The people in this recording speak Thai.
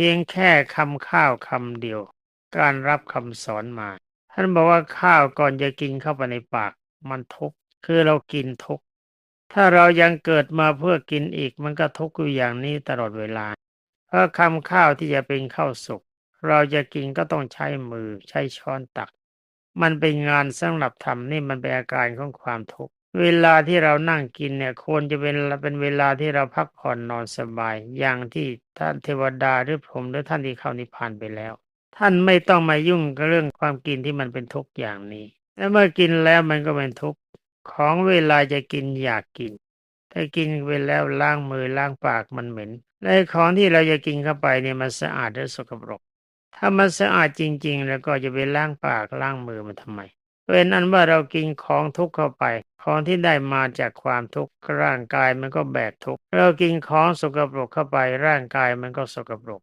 พียงแค่คำข้าวคำเดียว การรับคำสอนมา ท่านบอกว่าข้าวก่อนจะกินเข้าไปในปาก มันทุกข์คือเรากินทุกข์ถ้าเรายังเกิดมาเพื่อกินอีกมันก็ทุกข์อยู่อย่างนี้ตลอดเวลา เพราะคำข้าวที่จะเป็นข้าวสุกเราจะกินก็ต้องใช้มือใช้ช้อนตัก มันเป็นงานสำหรับทำนี่มันเป็นอาการของความทุกข์ เวลาที่เรานั่งกินเนี่ยควรจะเป็นเป็นเวลาที่เราพักผ่อนนอนสบาย อย่างที่ท่านเทวดาหรือพรหมหรือท่านที่เข้านิพพานไปแล้ว ท่านไม่ต้องมายุ่งกับเรื่องความกินที่มันเป็นทุกข์อย่างนี้ และเมื่อกินแล้วมันก็เป็นทุกข์ของเวลาจะกินอยากกิน ถ้ากินไปแล้วล้างมือล้างปากมันเหม็นและของที่เราจะกินเข้าไปเนี่ยมันสะอาดหรือสกปรก ถ้ามันสะอาดจริง ๆ แล้วก็จะไปล้างปากล้างมือมันทำไม เป็นอันว่าเรากินของทุกข์เข้าไป ของที่ได้มาจากความทุกข์ร่างกายมันก็แบกทุกข์เรากินของสกปรกเข้าไปร่างกายมันก็สกปรก